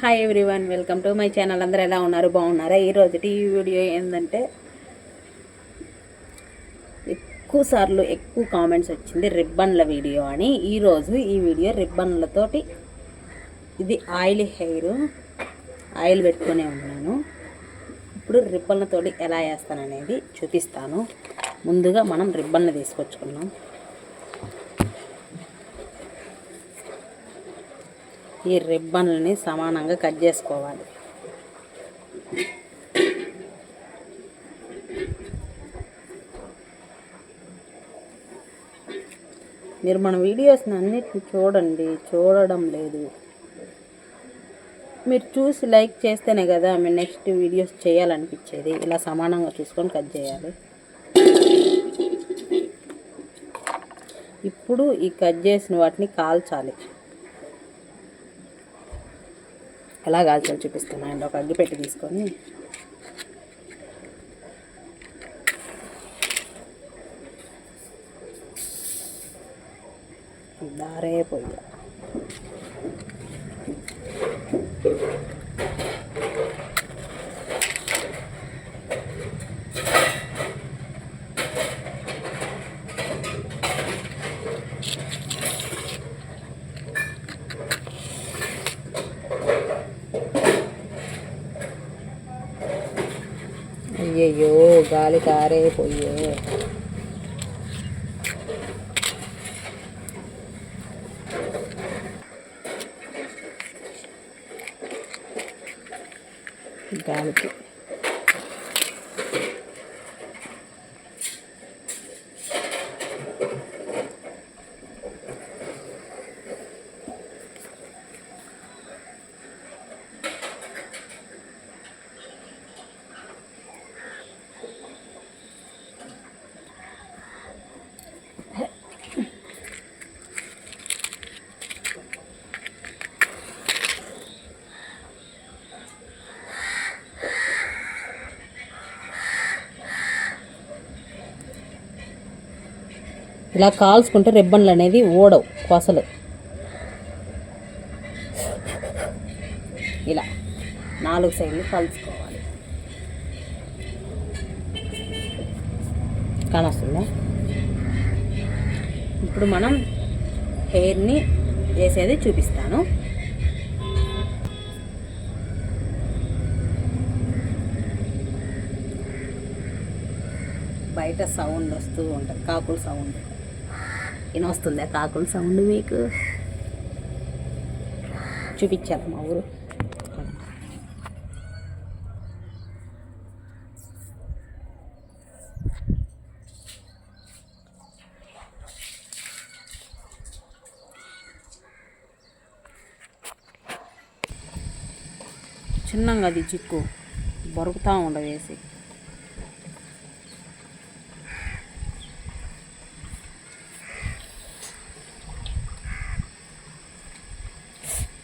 Hi everyone welcome to my channel అందరూ ఎలా ఉన్నారు? బాగున్నారా? ఈరోజు ఈ వీడియో ఏంటంటే ఎక్కువ సార్లు ఎక్కువ కామెంట్స్ వచ్చింది రిబ్బన్ల వీడియో అని. ఈరోజు ఈ వీడియో రిబ్బన్లతోటి ఇది ఆయిల్ హెయిర్ ఆయిల్ పెట్టుకునే ఉన్నాను. ఇప్పుడు రిబ్బన్లతోటి ఎలా వేస్తాననేది చూపిస్తాను. ముందుగా మనం రిబ్బన్లు తీసుకొచ్చుకున్నాం ఈ రిబ్బన్లని సమానంగా కట్ చేసుకోవాలి. మీరు మన వీడియోస్ని అన్నిటిని చూడండి చూడడం లేదు. మీరు చూసి లైక్ చేస్తేనే కదా మీరు నెక్స్ట్ వీడియోస్ చేయాలనిపించేది. ఇలా సమానంగా చూసుకొని కట్ చేయాలి. ఇప్పుడు ఈ కట్ చేసిన వాటిని కాల్చాలి. ఎలా కాల్చాలో చూపిస్తాను అండ్ ఒక అగ్గి పెట్టి తీసుకొని దారే పొయ్య అయ్యయ్యో గాలి కారే పొయ్యే గాలికి ఇలా కాల్చుకుంటే రిబ్బన్లు అనేది ఓడవు కొసలు. ఇలా నాలుగు సైడ్లు కలుసుకోవాలి. కానొస్తుందా? ఇప్పుడు మనం హెయిర్ని వేసేది చూపిస్తాను. బయట సౌండ్ వస్తూ ఉంటుంది కాకుల సౌండ్. వినొస్తుందా కాకుల సౌండ్ మీకు? చూపించాలి మా ఊరు. చిన్నంగా అది చిక్కు. బరుకుతా ఉండవేసి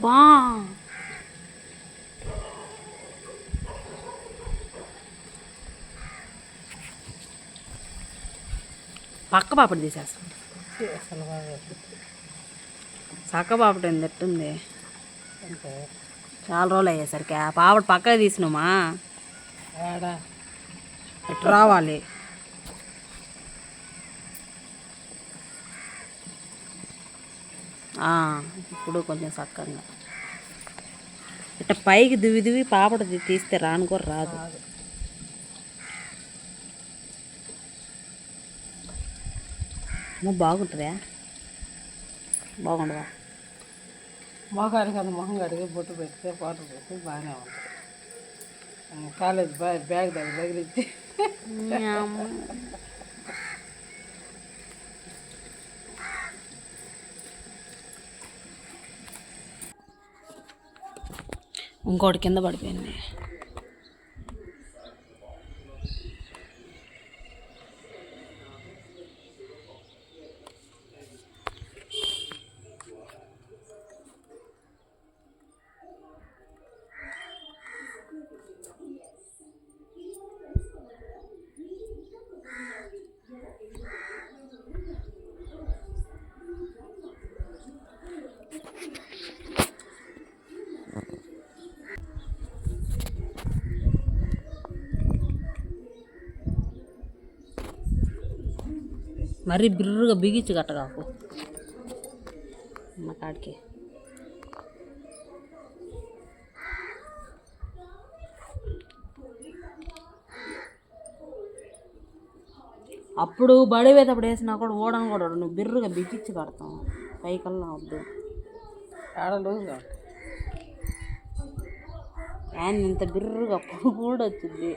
బా పక్క పాపడి తీసేస్తాం. చక్క పాపడి ఏంది ఎట్టుంది చాలా రోజులు అయ్యేసరికి. ఆ పాపడి పక్కకి తీసినామా? ఎటు రావాలి ఆ, ఇప్పుడు కొంచెం చక్కగా ఇట్ట పైకి దువ్వి దువ్వి పాపడ తీస్తే రాను కూడా రాదు. అమ్మో, బాగుంటుందా? బాగుండదా? మొఖానికి అంత మొహం కడిగి బొట్టు పెడితే పౌడర్ పెడితే బాగానే ఉంటుంది. కాలేజ్ బ్యాగ్ బ్యాగ్ దగ్గర తగిలిచ్చి ఇంకోటి కింద పడిపోయింది. మరీ బిర్రుగా బిగించి కట్టగాకు. మా కాడికి. అప్పుడు బడి వేతప్పుడు వేసినా కూడా ఓడను కూడా. నువ్వు బిర్రుగా బిగించి కడతావు. పైకల్లా వద్దు. ఆయన ఇంత బిర్రుగా కూడా వచ్చింది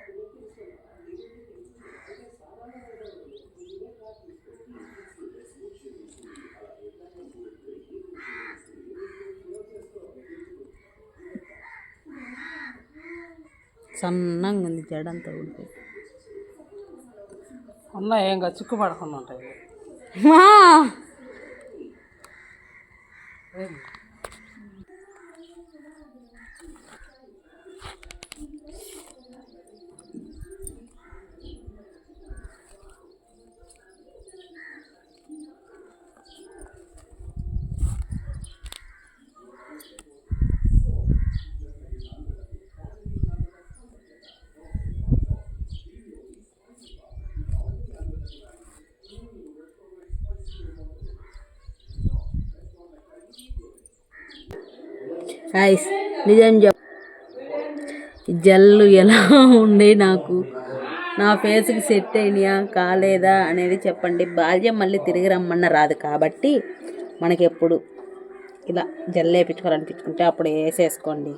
సన్నంగా ఉంది జడంతా ఊడిపోయి. కాదు చిక్కు పడకుండా ఉంటాయి మా నిజం చెప్. జల్లు ఎలా ఉండే నాకు? నా ఫేస్కి సెట్ అయినాయా? కాలేదా? అనేది చెప్పండి. బాల్యం మళ్ళీ తిరిగి రమ్మన్న రాదు కాబట్టి మనకి ఎప్పుడు ఇలా జల్లు వేయించుకోవాలనిపించుకుంటే అప్పుడు వేసేసుకోండి.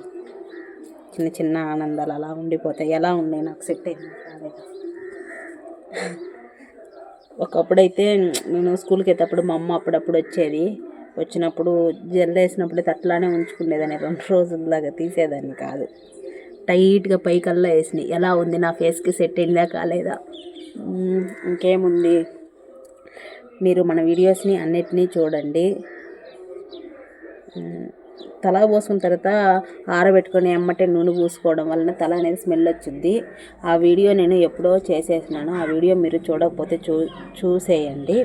చిన్న చిన్న ఆనందాలు అలా ఉండిపోతాయి. ఎలా ఉన్నాయి నాకు సెట్ అయింది? కాలేదా? ఒకప్పుడైతే నేను స్కూల్కి వెళ్ళేటప్పుడు మా అమ్మ అప్పుడప్పుడు వచ్చేది. వచ్చినప్పుడు జెల్ వేసినప్పుడు తట్లానే అట్లానే ఉంచుకునేదాన్ని రెండు రోజుల్లాగా తీసేదాన్ని కాదు. టైట్గా పైకల్లా వేసినాయి. ఎలా ఉంది నా ఫేస్కి సెట్ అయిందా కాలేదా? ఇంకేముంది? మీరు మన వీడియోస్ని అన్నిటినీ చూడండి. తల పోసుకున్న తర్వాత ఆరబెట్టుకొని ఎమ్మటే నూనె పూసుకోవడం వలన తల అనేది స్మెల్ వచ్చింది ఆ వీడియో నేను ఎప్పుడో చేసేసినాను. ఆ వీడియో మీరు చూడకపోతే చూ చూసేయండి.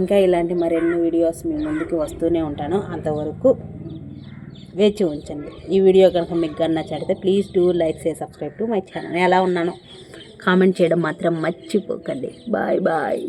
ఇంకా ఇలాంటి మరెన్నో వీడియోస్ మీ ముందుకు వస్తూనే ఉంటాను. అంతవరకు వేచి ఉంచండి. ఈ వీడియో కనుక మీకు కానీ నచ్చితే please do like say subscribe to my channel. ఎలా ఉన్నాను కామెంట్ చేయడం మాత్రం మర్చిపోకండి. Bye bye.